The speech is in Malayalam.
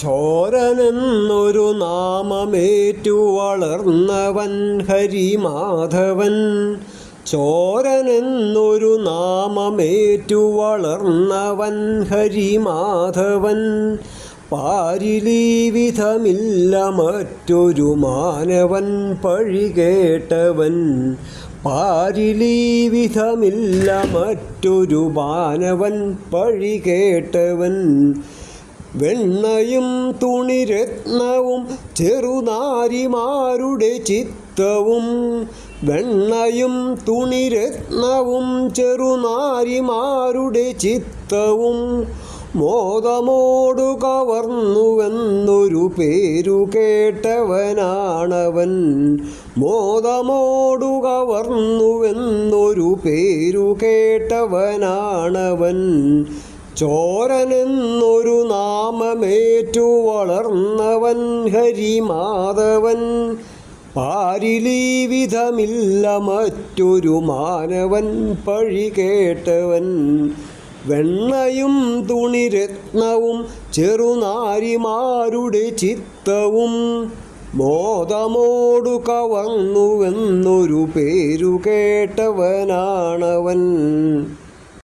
ചോരനെന്നൊരു നാമമേറ്റു വളർന്നവൻ ഹരിമാധവൻ. ചോരനെന്നൊരു നാമമേറ്റു വളർന്നവൻ ഹരിമാധവൻ. പാരിലീ വിധമില്ല മറ്റൊരു മാനവൻ പഴി കേട്ടവൻ. വിധമില്ല മറ്റൊരു മാനവൻ പഴി കേട്ടവൻ. വെണ്ണയും തുണിരത്നവും ചെറുനാരിമാരുടെ ചിത്തവും. വെണ്ണയും തുണിരത്നവും ചെറുനാരിമാരുടെ ചിത്തവും. മോദമോടു കവർന്നുവെന്നൊരു പേരു കേട്ടവനാണവൻ. മോദമോടു കവർന്നുവെന്നൊരു പേരു കേട്ടവനാണവൻ. ചോരനെന്നൊരു നാമമേറ്റു വളർന്നവൻ ഹരിമാധവൻ. പാരിലീ വിധമില്ല മറ്റൊരു മാനവൻ പഴി കേട്ടവൻ. വെണ്ണയും തുണിരത്നവും ചെറുനാരിമാരുടെ ചിത്തവും മോദമോടു കവർന്നുവെന്നൊരു പേരു കേട്ടവനാണവൻ.